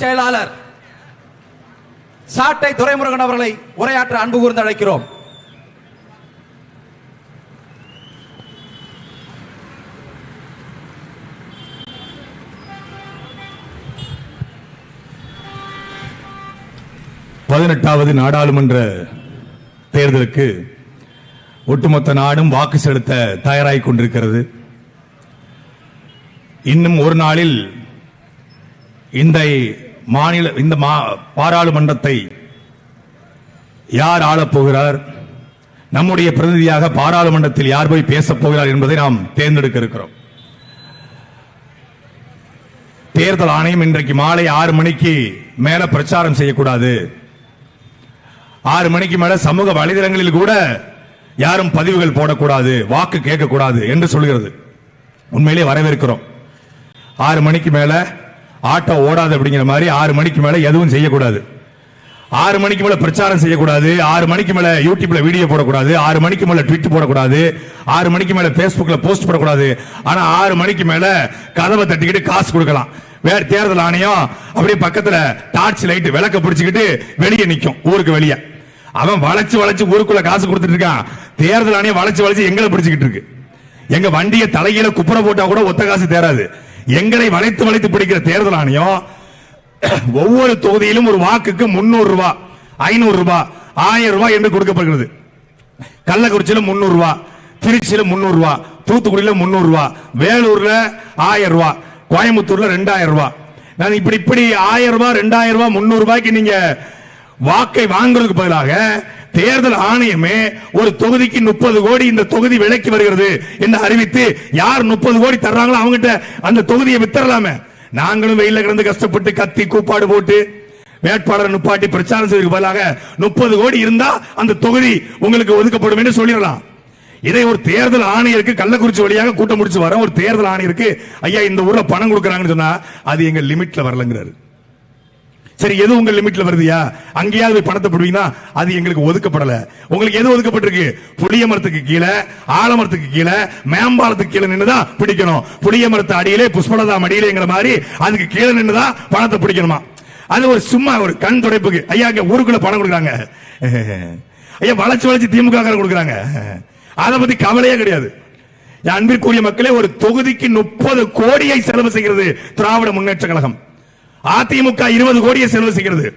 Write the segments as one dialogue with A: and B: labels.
A: செயலாளர் சாட்டை துரைமுருகன் அவர்களை உரையாற்ற அன்பு கூர்ந்து அழைக்கிறோம்.
B: பதினெட்டாவது நாடாளுமன்ற தேர்தலுக்கு ஒட்டுமொத்த நாடும் வாக்கு செலுத்த தயாராகிக் கொண்டிருக்கிறது. இன்னும் ஒரு நாளில் இந்த மாநில இந்த மா- பாராளுமன்றத்தை யார் ஆளப்போகிறார் நம்முடைய பிரதிநிதியாக பாராளுமன்றத்தில் யார் போய் பேசப் போகிறார் என்பதை நாம் தேர்ந்தெடுக்க இருக்கிறோம். தேர்தல் ஆணையம் இன்றைக்கு மாலை ஆறு மணிக்கு மேல பிரச்சாரம் செய்யக்கூடாது. ஆறு மணிக்கு மேல சமூக வலைதளங்களில் கூட யாரும் பதிவுகள் போடக்கூடாது வாக்கு கேட்கக்கூடாது என்று சொல்கிறது. உண்மையிலே வரவேற்கிறோம். ஆறு மணிக்கு மேல ஆட்டோ ஓடாது அப்படிங்கிற மாதிரி ஆறு மணிக்கு மேல எதுவும் செய்யக்கூடாது. ஆறு மணிக்கு மேல பிரச்சாரம் செய்யக்கூடாது. ஆறு மணிக்கு மேல யூடியூப்ல வீடியோ போடக்கூடாது. ஆறு மணிக்கு மேல ட்விட் போடக்கூடாது. ஆறு மணிக்கு மேல Facebookல போஸ்ட் போடக்கூடாது. ஆனா ஆறு மணிக்கு மேல கதவை தட்டிக்கிட்டு காசு கொடுக்கலாம். வேற தேர்தல் ஆணையம் அப்படியே பக்கத்துல டார்ச் லைட் விளக்க பிடிச்சிக்கிட்டு வெளியே நிக்கும். ஊருக்கு வெளியே. அவன் வளைச்சு வளைச்சு ஊருக்குள்ள காசு கொடுத்துட்டு இருக்கான். தேர்தல் ஆணையம் வளைச்சு வளைச்சு எங்களை பிடிச்சிக்கிட்டு இருக்கு. எங்க வண்டியை தலைகீழ குப்புற போட்டா கூட ஒத்த காசு தேராது. எங்களை வளைத்து வளைத்து பிடிக்கிற தேர்தல் ஆணையம் ஒவ்வொரு தொகுதியிலும் ஒரு வாக்குக்கு முன்னூறு ரூபாய் ஐநூறு ரூபாய் ஆயிரம் ரூபாய் என்று கொடுக்கப்படுகிறது. கள்ளக்குறிச்சியில முன்னூறு ரூபாய் திருச்சியில முன்னூறு ரூபாய் தூத்துக்குடியில முன்னூறு ரூபாய் வேலூர்ல ஆயிரம் ரூபாய் கோயம்புத்தூர்ல ரெண்டாயிரம் ரூபாய் நான் இப்படி இப்படி ஆயிரம் ரூபாய் ரெண்டாயிரம் ரூபாய் முன்னூறு ரூபாய்க்கு நீங்க வாக்கை வாங்குறதுக்கு பதிலாக தேர்தல் ஆணையமே ஒரு தொகுதிக்கு முப்பது கோடி இந்த தொகுதி விலைக்கு வருகிறது என்று அறிவித்து யார் முப்பது கோடி தர்றாங்களோ அவங்ககிட்ட அந்த தொகுதியை வித்தரலாமே. நாங்களும் வெயில கிடந்து கஷ்டப்பட்டு கத்தி கூப்பாடு போட்டு வேட்பாளரை நுப்பாட்டி பிரச்சாரம் செய்வதற்கு பதிலாக முப்பது கோடி இருந்தா அந்த தொகுதி உங்களுக்கு ஒதுக்கப்படும் என்று சொல்லிடலாம். இதை ஒரு தேர்தல் ஆணையருக்கு கள்ளக்குறிச்சி வழியாக கூட்டம் முடிச்சு வர ஒரு தேர்தல் ஆணையருக்கு ஐயா இந்த ஊர்ல பணம் கொடுக்கறாங்கன்னு சொன்னா அது எங்க லிமிட்ல வரலங்கிறாரு. சரி எது உங்க லிமிட்ல வருதுயா? அங்கேயாவது போய் பணத்தை போடுவீங்கன்னா அது எங்களுக்கு ஒதுக்கப்படல. உங்களுக்கு எது ஒதுக்கப்பட்டிருக்கு? புளிய மரத்துக்கு கீழே ஆலமரத்துக்கு கீழே மேம்பாலத்துக்கு கீழே நின்னுதான் பிடிக்கணும். புளிய மரத்து அடியிலே புஷ்பலதாம் அடியிலேங்கிற மாதிரி அதுக்கு கீழே நின்னுதான் பணத்தை பிடிக்கணுமா? அது ஒரு சும்மா ஒரு கண் துடைப்புக்கு. ஐயா இங்க ஊருக்குள்ள பணம் கொடுக்குறாங்க. ஐயா வளைச்சு வளைச்சு திமுக கொடுக்குறாங்க. அதை பத்தி கவலையே கிடையாது. அன்பிற்குரிய மக்களே ஒரு தொகுதிக்கு முப்பது கோடியை செலவு செய்கிறது திராவிட முன்னேற்ற கழகம். அதிமுக இருபது கோடியை செலவு செய்கிறது.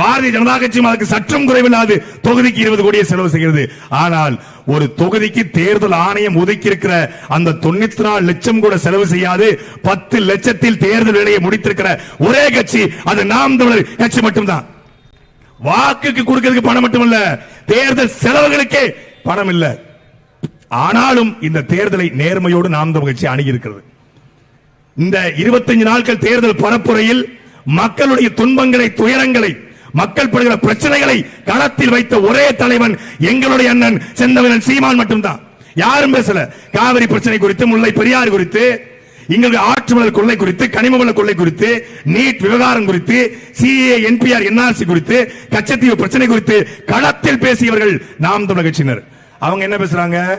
B: பாரதிய ஜனதா கட்சியும் அதுக்கு சற்றும் குறைவில்லாது தொகுதிக்கு இருபது கோடியை செலவு செய்கிறது. ஆனால் ஒரு தொகுதிக்கு தேர்தல் ஆணையம் ஒதுக்கி இருக்கிற அந்த தொண்ணூத்தி நாலு லட்சம் கூட செலவு செய்யாது. பத்து லட்சத்தில் தேர்தல் வேலையை முடித்திருக்கிற ஒரே கட்சி அது நாம் தமிழர் கட்சி மட்டும்தான். வாக்குக்கு கொடுக்கிறதுக்கு பணம் மட்டுமல்ல தேர்தல் செலவுகளுக்கே பணம் இல்லை. ஆனாலும் இந்த தேர்தலை நேர்மையோடு நாம் தமிழ் கட்சி அணுகியிருக்கிறது இந்த 25 நாட்கள் தேர்தல் பரப்புரையில் மக்களுடைய துன்பங்களை துயரங்களை மக்கள் படுகிற பிரச்சனைகளை களத்தில் வைத்த ஒரே தலைவன் எங்களுடைய அண்ணன் செந்தவனன் சீமான் மட்டும்தான். யாரும் பேசல. காவிரி பிரச்சனை குறித்து முல்லை பெரியார் குறித்து எங்களுடைய ஆற்று கொள்ளை குறித்து கனிம வள கொள்ளை குறித்து நீட் விவகாரம் குறித்து சிஏ என்பிஆர் என்ஆர்சி குறித்து கச்சத்தீவு பிரச்சனை குறித்து களத்தில் பேசியவர்கள் நாம் தமிழக கட்சியினர். அவங்க என்ன பேசுறாங்க?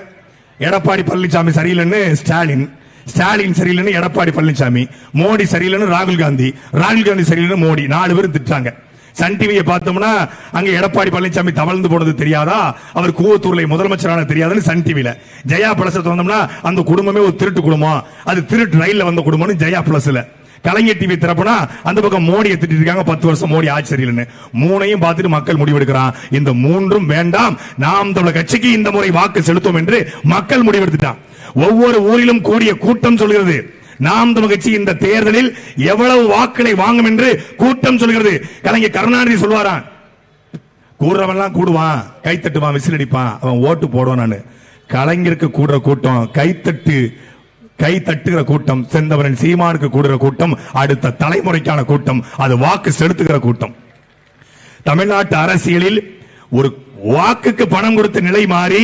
B: எடப்பாடி பழனிசாமி சரியில்லைன்னு ஸ்டாலின் ஸ்டாலின் சரியில்லைன்னு எடப்பாடி பழனிசாமி மோடி சரியில்லைன்னு ராகுல் காந்தி ராகுல் காந்தி சரியில்லைன்னு மோடி நாலு பேரும் திட்டாங்க சன் டிவியை பார்த்தோம்னா அங்க எடப்பாடி பழனிசாமி தவழ்ந்து போனது தெரியாதா? அவர் கூவத்தூர்ல முதலமைச்சரான தெரியாதுன்னு சன் டிவில ஜெயா பிளஸ் திறந்தோம்னா அந்த குடும்பமே ஒரு திருட்டு குடும்பம். அது திருட்டு ரயில்ல வந்த குடும்பம்னு ஜெயா பிளஸ்ல கலைஞர் டிவி திறப்புனா அந்த பக்கம் மோடியை திட்டிட்டு இருக்காங்க பத்து வருஷம் மோடி ஆட்சி மூணையும் பார்த்துட்டு மக்கள் முடிவெடுக்கிறான். இந்த மூன்றும் வேண்டாம். நாம் தமிழக கட்சிக்கு இந்த முறை வாக்கு செலுத்தும் என்று மக்கள் முடிவெடுத்துட்டான். ஒவ்வொரு ஊரிலும் கூடிய கூட்டம் சொல்கிறது. நாம் தமிழ் கட்சி இந்த தேர்தலில் எவ்வளவு வாக்களை வாங்கும் என்று கூட்டம் சொல்கிறது. கலைஞர் கருணாநிதி சொல்வாராம் கூடுறவன்லாம் கூடுவான் கை தட்டுவான் விசில் அடிப்பான் அவன் ஓட்டு போடுவான் நான். கலைஞருக்கு கூடுற கூட்டம் கைத்தட்டு கை தட்டுகிற கூட்டம் செந்தவரன் சீமானுக்கு கூடுற கூட்டம் அடுத்த தலைமுறைக்கான கூட்டம் அது வாக்கு செலுத்துகிற கூட்டம். தமிழ்நாட்டு அரசியலில் ஒரு வாக்குக்கு பணம் கொடுத்த நிலை மாறி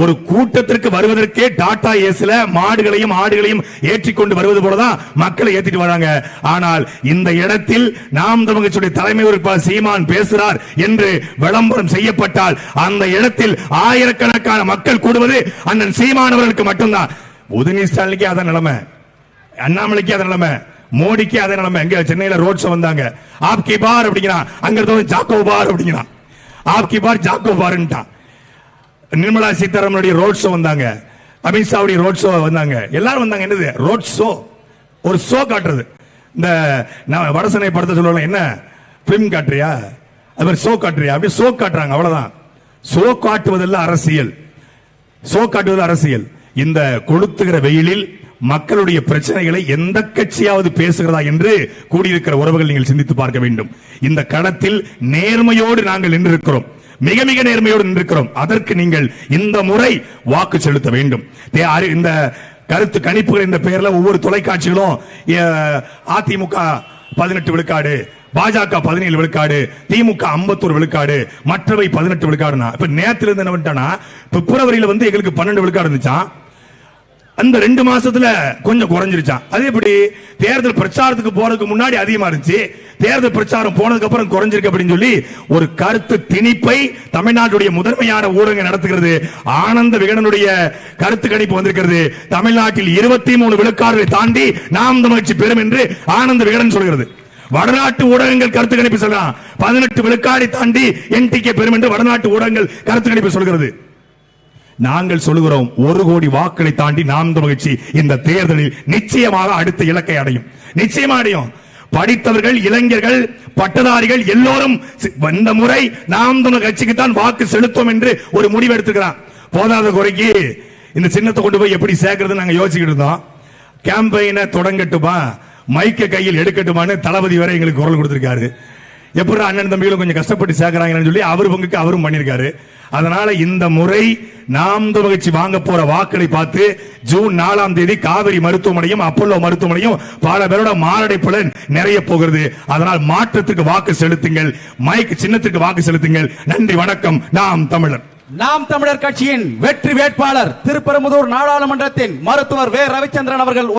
B: ஒரு கூட்டத்திற்கு வருவதற்கே டாடா ஏஸ்ல மாடுகளையும் ஆடுகளையும் ஏற்றிக்கொண்டு வருவது போலதான் மக்களை ஏத்திட்டு வராங்க. ஆனால் இந்த இடத்தில் நாம் தமிழகத்துடைய தலைமை உறுப்பாளர் சீமான் பேசுகிறார் என்று விளம்பரம் செய்யப்பட்டால் அந்த இடத்தில் ஆயிரக்கணக்கான மக்கள் கூடுவது அண்ணன் சீமான் அவர்களுக்கு மட்டும்தான். உதயநிதி ஸ்டாலினுக்கே அதான் நிலைமை. அண்ணாமலைக்கு அதான் நிலைமை. மோடிக்கு அதே நிலைமை. எங்க சென்னையில ரோட் ஷோ வந்தாங்க. ஆப்கி பார் அப்படிங்கிறான். அங்க இருந்தவன் ஜாக்கோ பார் அப்படிங்கிறான் ஆப்கி பார் ஜாக்கோ பார்ன்ட்டான் நிர்மலா சீதாராமனுடைய ரோட் ஷோ வந்தாங்க. அமித்ஷாவுடைய ரோட் ஷோ வந்தாங்க. எல்லாரும் வந்தாங்க. என்னது? ரோட் ஷோ ஒரு ஷோ காட்டுறது. இந்த நான் வடசனை படத்தை சொல்லலாம் என்ன? பிலிம் காட்டுறியா? அது மாதிரி ஷோ காட்டுறியா? அப்படி ஷோ காட்டுறாங்க. அவ்வளவுதான். ஷோ காட்டுவதெல்லாம் அரசியல். ஷோ காட்டுவது அரசியல். இந்த கொளுத்துகிற வெயிலில் மக்களுடைய பிரச்சனைகளை எந்த கட்சியாவது பேசுகிறதா என்று கூடியிருக்கிற உறவுகள் நீங்கள் சிந்தித்து பார்க்க வேண்டும். இந்த களத்தில் நேர்மையோடு நாங்கள் நின்றிருக்கிறோம். மிக மிக நேர்மையோடு நின்றிருக்கிறோம். அதற்கு நீங்கள் இந்த முறை வாக்கு செலுத்த வேண்டும். இந்த கருத்து கணிப்புகள் என்ற பெயர்ல ஒவ்வொரு தொலைக்காட்சிகளும் அதிமுக பதினெட்டு விழுக்காடு பாஜக பதினேழு விழுக்காடு திமுக 51 விழுக்காடு மற்றவை பதினெட்டு விழுக்காடுனா இப்ப நேரத்துல இருந்து என்ன பண்ணிட்டானா பிப்ரவரியில வந்து எங்களுக்கு பன்னெண்டு விழுக்காடு இருந்துச்சான் அந்த ரெண்டு மாசத்துல கொஞ்சம் குறைஞ்சிருச்சான் அது எப்படி? தேர்தல் பிரச்சாரத்துக்கு போறதுக்கு முன்னாடி அதிகமா இருந்துச்சு. தேர்தல் பிரச்சாரம் போனதுக்கு அப்புறம் குறைஞ்சிருக்கு அப்படின்னு சொல்லி ஒரு கருத்து திணிப்பை தமிழ்நாட்டுடைய முதன்மையான ஊடகம் நடத்துகிறது. ஆனந்த விகடனுடைய கருத்து கணிப்பு வந்திருக்கிறது. தமிழ்நாட்டில் இருபத்தி மூணு விழுக்காடுகளை தாண்டி நாம் தமிழ்ச்சி பெறும் என்று ஆனந்த விகடன் சொல்கிறது. வடநாட்டு ஊடகங்கள் கருத்து கணிப்பு சொல்லலாம். பதினெட்டு விழுக்காடை தாண்டி என்டிகே பெறும் என்று வடநாட்டு ஊடகங்கள் கருத்து கணிப்பு சொல்கிறது. நாங்கள் சொல்லுகிறோம் ஒரு கோடி வாக்களை தாண்டி நாம் மகிழ்ச்சி. இந்த தேர்தலில் நிச்சயமாக அடுத்த இலக்கை அடையும். நிச்சயமா அடையும். படித்தவர்கள் இளைஞர்கள் பட்டதாரிகள் எல்லோரும் இந்த முறை நாம் தமிழ் கட்சிக்கு தான் வாக்கு செலுத்தும் என்று ஒரு முடிவு எடுத்துக்கிறான் போதாத குறைக்கு இந்த சின்னத்தை கொண்டு போய் எப்படி சேர்க்கறது நாங்க யோசிச்சுக்கிட்டு இருந்தோம். கேம்பெயினை தொடங்கட்டுமா? மைக்க கையில் எடுக்கட்டுமான்னு தளபதி வரை எங்களுக்கு குரல் கொடுத்திருக்காரு. எப்படி அண்ணன் தம்பிகளும் கொஞ்சம் கஷ்டப்பட்டு சேர்க்கிறாங்கன்னு சொல்லி அவர் பங்குக்கு அவரும் பண்ணியிருக்காரு. அதனால இந்த முறை நாம் கட்சி வாங்க போற வாக்களை பார்த்து ஜூன் நாலாம் தேதி காவிரி மருத்துவமனையும் அப்பல்லோ மருத்துவமனையும் பல பேரோட மாரடைப்புல நிறைய போகிறது. அதனால் மாற்றத்துக்கு வாக்கு செலுத்துங்கள். மைக் சின்னத்துக்கு வாக்கு செலுத்துங்கள். நன்றி வணக்கம். நாம் தமிழர்.
A: நாம் தமிழர் கட்சியின் வெற்றி வேட்பாளர் திருப்பெரும்புதூர் நாடாளுமன்றத்தின் மருத்துவர் வே. ரவிச்சந்திரன் அவர்கள்